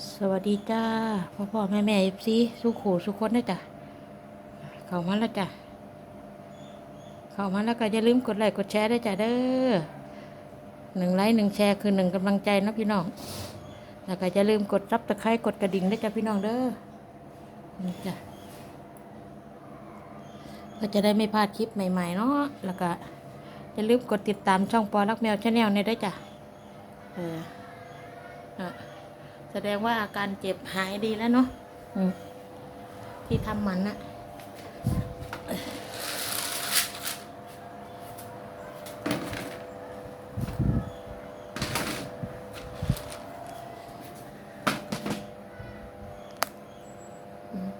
สวัสดีจ้าพ่อพ่อแม่แม่เอฟซีสุขูสุขคนนะจ้ะเข้ามาแล้วจ้ะเข้ามาแล้วก็อย่าลืมกดไลค์กดแชร์ได้จ้ะเด้อหนึ่งไลค์หนึ่งแชร์คือหนึ่งกำลังใจนะพี่น้องแล้วก็อย่าลืมกดซับตะไคร้กดกระดิ่งได้จ้ะพี่น้องเด้อนี่จ้ะก็จะได้ไม่พลาดคลิปใหม่ๆเนาะแล้วก็อย่าลืมกดติดตามช่องปอรักแมวชาแนลเนี่ยด้จ้ะเอออะ แสดงว่าอาการเจ็บหายดีแล้วเนาะที่ทำมันนะอืม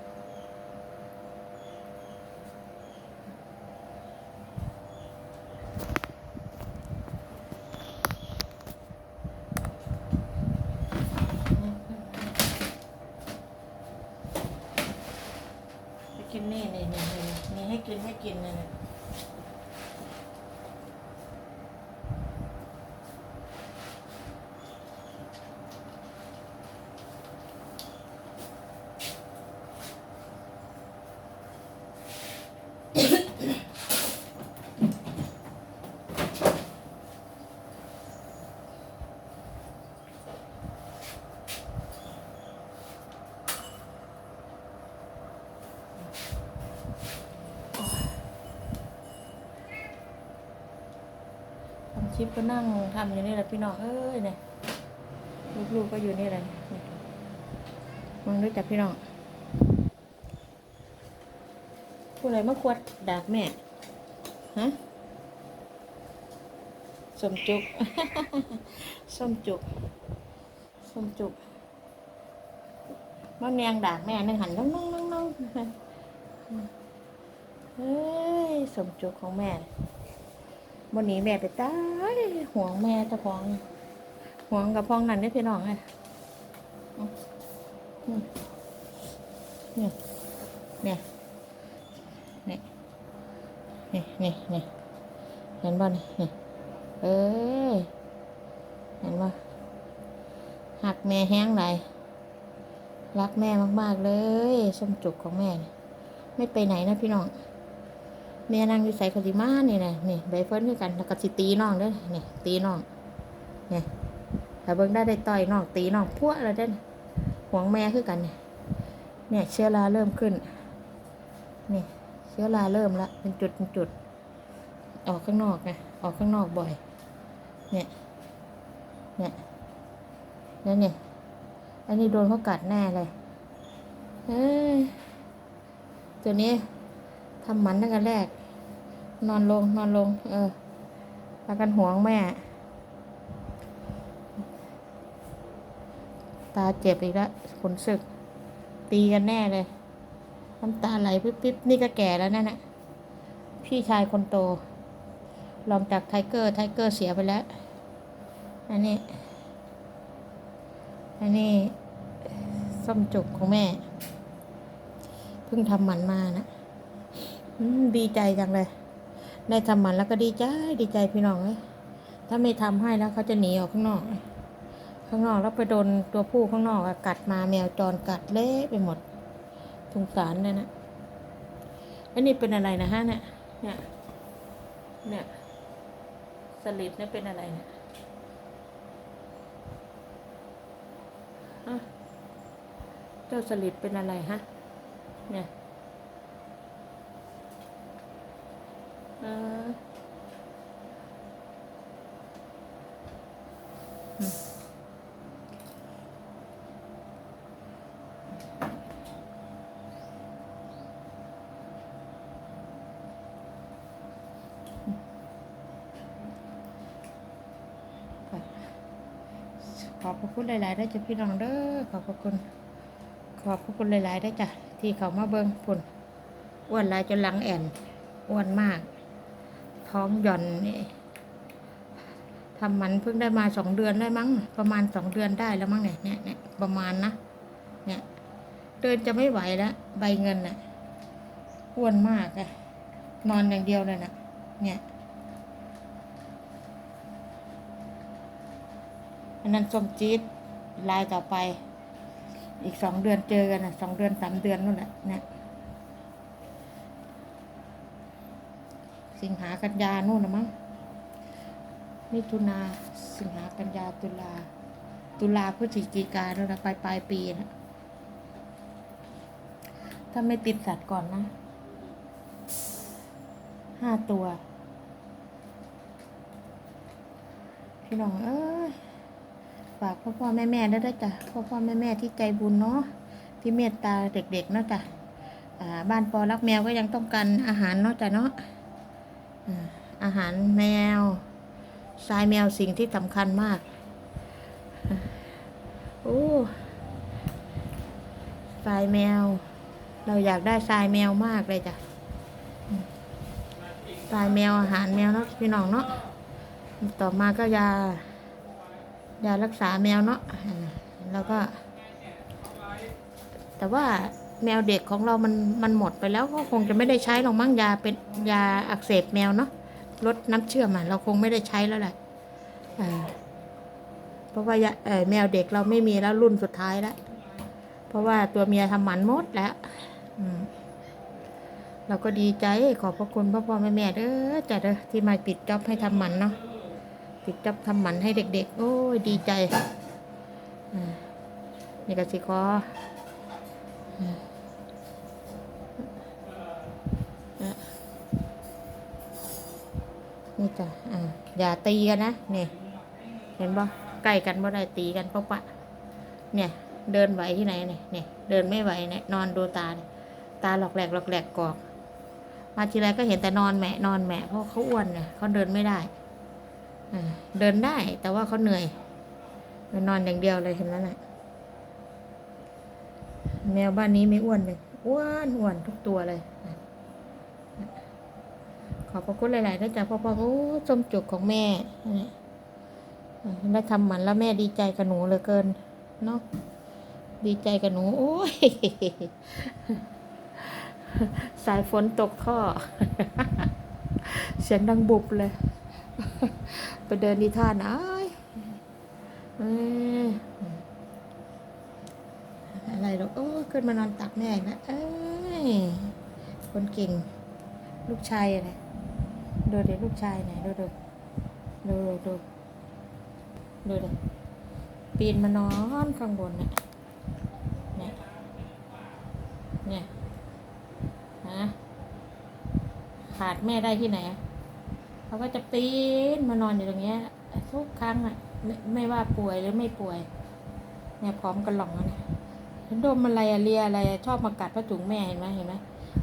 ไปกิ นี่ให้กินให้กินเลยนะ ชิปก็นั่งทำอยู่นี่แหละพี่น้องเอ้ยเนี่ยลูกๆก็อยู่นี่แหละมึงรู้จักพี่น้องผู้ใดมาขวดดากแม่ฮะสมจุกส้มจุกส้มจุกมันแนงดากแม่นึงหันน้องน้องน้องน้องเฮ้ยสมจุกของแม่ วันนี้แม่ไปตายห่วงแม่จะของห่วงกับพ้องนั่นได้พี่น้องไงเนี่ยเนี่ยเนี่ยนี่นี่นี่เห็นบ่นี่นี่เอ้ยเห็นบ่หักแม่แห้งไหลยรักแม่มากๆเลยส้มจุกของแม่ ไม่ไปไหนนะพี่น้อง แม่นั่งอยู่ใส่คติมาเนี่ยนะนี่ใบเฟิร์นด้วยกันแล้วก็สิตีน้องด้อนี่ตีน้องเนี่ยแต่เบิ่งได้ได้ต่อยน้องตีน้องพวกอะไรเด้ห่วงแม่คือกันเนี่ยเนี่ยเชื้อราเริ่มขึ้นนี่เชื้อราเริ่มละเป็นจุดเป็นจุด ออกข้างนอกไงออกข้างนอกบ่อย เนี่ย เนี่ยแล้วเนี่ยอันนี้โดนเขากัดแน่เลยเอ้ยตัวนี้ทำมันตั้งแต่แรก นอนลง นอนลง เออพากันห่วงแม่ ตาเจ็บอีกแล้วขนสึก ตีกันแน่เลย น้ำตาไหลปิ๊บๆนี่ก็แก่แล้วนั่นน่ะพี่ชายคนโต ลองจากไทเกอร์ ไทเกอร์เสียไปแล้ว อันนี้ อันนี้ส้มจุกของแม่ เพิ่งทำหมันมานะดีใจจังเลย ได้ทำมันแล้วก็ดีใจดีใจพี่น้องเลยถ้าไม่ทำให้แล้วเขาจะหนีออกข้างนอก ข้างนอกแล้วไปโดนตัวผู้ข้างนอกกัดมาแมวจรกัดเละไปหมดสงสารเลยนะอันนี้เป็นอะไรนะฮะเนี่ยเนี่ยเนี่ยสลิดเนี่ยเป็นอะไรเนี่ยเจ้าสลิดเป็นอะไรฮะเนี่ย เอออืมค่ะ ขอบพระคุณหลายๆได้จ้ะพี่น้องเด้อขอบพระคุณ ขอบพระคุณหลายๆได้จ้ะที่เขามาเบิ่งผลอ้วนลายจนหลังแอนอ้วนมาก ท้องหย่อนนี่ทำมันเพิ่งได้มาสองเดือนได้มั้ง ประมาณสองเดือนได้แล้วมั้งเนี่ยเนี่ยเนี่ยประมาณนะเนี่ยเดินจะไม่ไหวแล้วใบเงินน่ะอ้วนมากอะนอนอย่างเดียวเลยนะเนี่ยอันนั้นส้มจี๊ดลายต่อไป อีกสองเดือนเจอกันนะสองเดือนสามเดือนนู่นแหละเนี่ย สิงหากันยานู่นนะมั้งมิถุนาสิงหากันยาตุลา ตุลาพฤศจิกาแล้วนะปลายปลายปีนะถ้าไม่ติดสัตว์ก่อนนะห้าตัว พี่น้องเอ้ยฝากพ่อพ่อแม่แม่ด้วยนะจ๊ะพ่อพ่อแม่แม่ที่ใจบุญเนาะที่เมตตาเด็กๆเนาะจ๊ะอ่าบ้านปอรักแมวก็ยังต้องการอาหารเนาะจ๊ะเนาะ อาหารแมวทรายแมวสิ่งที่สำคัญมากโอ้ทรายแมว เราอยากได้ทรายแมวมากเลยจ้ะทรายแมวอาหารแมวเนาะพี่น้องเนาะต่อมาก็ยายารักษาแมวเนาะแล้วก็ แต่ว่า แมวเด็กของเรามันมันหมดไปแล้วก็คงจะไม่ได้ใช้หรอกมั้งยาเป็นยาอักเสบแมวเนาะลดน้ำเชื่อมอะเราคงไม่ได้ใช้แล้วแหละเพราะว่าเออแมวเด็กเราไม่มีแล้วรุ่นสุดท้ายแล้วเพราะว่าตัวเมียทำหมันหมดแล้วเราก็ดีใจขอบพระคุณพ่อพ่อแม่แม่เด้อจ้ะเด้อที่มาปิดจ็อบให้ทำหมันเนาะปิดจับทำหมันให้เด็ก ๆ โอ้ยดีใจนี่ก็สิขออ่าอะ นี่จ้ะอ่าอย่าตีกันนะเนี่ยเห็นบ่ใกล้กันบ่ได้ตีกันเพราะปะเนี่ย เดินไหวที่ไหนเนี่ยเนี่ยเดินไม่ไหวเนี่ยนอนดูตาเนี่ยตาหลอกแหลกหลอกแหลกกอกมาทีไรก็เห็นแต่นอนแหมนอนแหมเพราะเขาอ้วนเนี่ยเขาเดินไม่ได้อ่าเดินได้แต่ว่าเขาเหนื่อยนอนอย่างเดียวเลยเห็นไหมน่ะแมวบ้านนี้ไม่อ้วนเลยอ้วนอ้วนทุกตัวเลย ขอบพระคุณหลายๆนะจ๊ะพ่อพ่อโอ้สมจุกของแม่ได้ทำหมันแล้วแม่ดีใจกับหนูเหลือเกินเนาะดีใจกับหนูโอ้ยสายฝนตกท่อ เสียงดังบุบเลย ไปเดินที่ท่าไหนเอ้ยอะไรหรอกโอ้ขึ้นมานอนตักแม่อีกนะเอ้ยคนเก่ง ลูกชายอะไร ดูเด็กลูกชายไหนดูดูดูดูดูดูปีนมานอนข้างบนเนี่ยเนี่ยเนี่ยฮะขาดแม่ได้ที่ไหนเขาก็จะปีนมานอนอยู่ตรงเนี้ยทุกครั้งอะไม่ไม่ว่าป่วยหรือไม่ป่วย เนี่ยพร้อมกันหล่องแล้วเนี่ยดมอะไรอะเลียอะไรชอบมากัดผ้าถุงแม่เห็นไหมเห็นไหม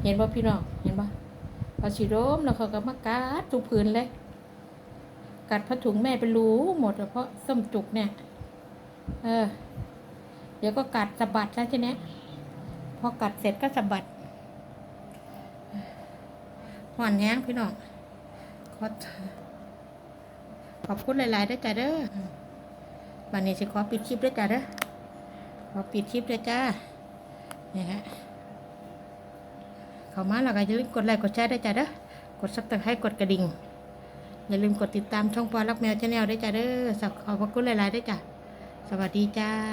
เห็นป่ะพี่น้องเห็นป่ะ พอฉีดมแล้วเขาก็มากัดทุกพื้นเลย กัดผ้าถุงแม่เป็นรูหมดเพราะส้มจุกเนี่ย เออ เดี๋ยวก็กัดสะบัดแล้วทีเนี้พอกัดเสร็จก็สะบัดห่อนแห้งพี่น้องขอขอบคุณหลายๆด้วยจ้ะเด้อวันนี้สิขอปิดคลิปด้วยจ้ะเด้อขอปิดคลิปด้วยจ้าเนี่ยฮะ เข้ามาแล้วก็อย่าลืมกดไลค์กดแชร์ด้จ้ะเด้อกดซับสไครต์กดกระดิ่งอย่าลืมกดติดตามช่องปอรักแมวชาแนลได้จ้ะเด้อขอบพระคุณหลายๆด้จ้ะสวัสดีจ้า